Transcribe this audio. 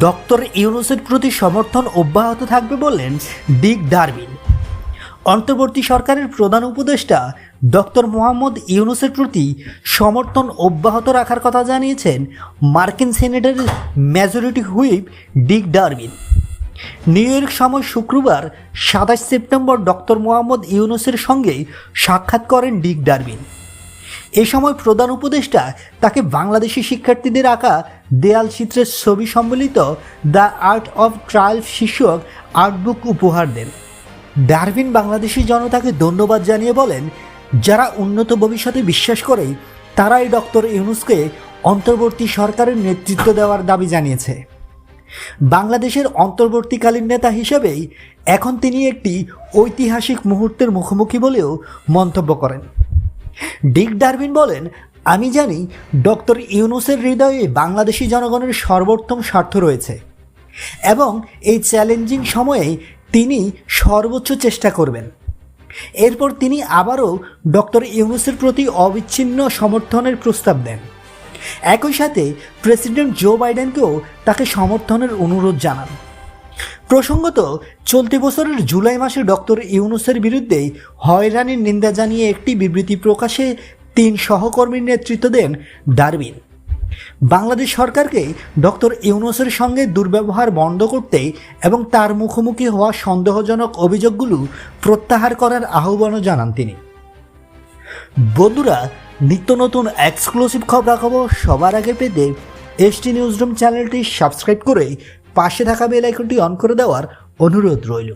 Doctor ইউনুসের প্রতি সমর্থন অব্যাহত থাকবে বললেন ডিক ডারবিন অন্তর্বর্তী সরকারের প্রধান উপদেষ্টা ডক্টর মোহাম্মদ ইউনুসের প্রতি সমর্থন অব্যাহত রাখার কথা জানিয়েছেন মার্কিন সিনেটের majority whip Dick Durbin New York সময় শুক্রবার সাতাশ সেপ্টেম্বর ডক্টর মোহাম্মদ ইউনুসের সঙ্গে সাক্ষাৎ করেন ডিক ডারবিন এ সময় প্রধান উপদেষ্টা তাকে বাংলাদেশি শিক্ষার্থীদের আঁকা দেয়াল চিত্রের ছবি সম্বলিত দ্য আর্ট অফ ট্রায়াল শীর্ষক আর্টবুক উপহার দেন। ডারভিন বাংলাদেশি জনতাকে ধন্যবাদ জানিয়ে বলেন, যারা উন্নত ভবিষ্যতে বিশ্বাস করে, তারাই ডক্টর ইউনুসকে অন্তর্বর্তী সরকারের নেতৃত্ব দেওয়ার দাবি জানিয়েছে। বাংলাদেশের অন্তর্বর্তীকালীন নেতা হিসেবেই এখন তিনি একটি ঐতিহাসিক মুহূর্তের মুখোমুখি বলেও মন্তব্য করেন। ডিক ডারবিন বলেন, আমি জানি ডক্টর ইউনুসের হৃদয়ে বাংলাদেশি জনগণের সর্বোত্তম স্বার্থ রয়েছে এবং এই চ্যালেঞ্জিং সময়ে তিনি সর্বোচ্চ চেষ্টা করবেন। এরপর তিনি আবারও ডক্টর ইউনুসের প্রতি অবিচ্ছিন্ন সমর্থনের প্রস্তাব দেন। একই সাথে প্রেসিডেন্ট জো বাইডেনকেও তাকে সমর্থনের অনুরোধ জানান। প্রসঙ্গত, চলতি বছরের জুলাই মাসে ডক্টর ইউনুসের বিরুদ্ধে হয়রানির নিন্দা জানিয়ে একটি বিবৃতি প্রকাশে তিন সহকর্মীর নেতৃত্ব দেন ডারবিন। বাংলাদেশ সরকারকে ডক্টর ইউনুসের সঙ্গে দুর্ব্যবহার বন্ধ করতে এবং তার মুখোমুখি হওয়া সন্দেহজনক অভিযোগগুলো প্রত্যাহার করার আহ্বানও জানান তিনি। বন্ধুরা, নিত্য নতুন এক্সক্লুসিভ খবরাখবর সবার আগে পেতে এসটি নিউজ রুম চ্যানেলটি সাবস্ক্রাইব করে পাশে থাকা বেল আইকনটি অন করে দেওয়ার অনুরোধ রইল।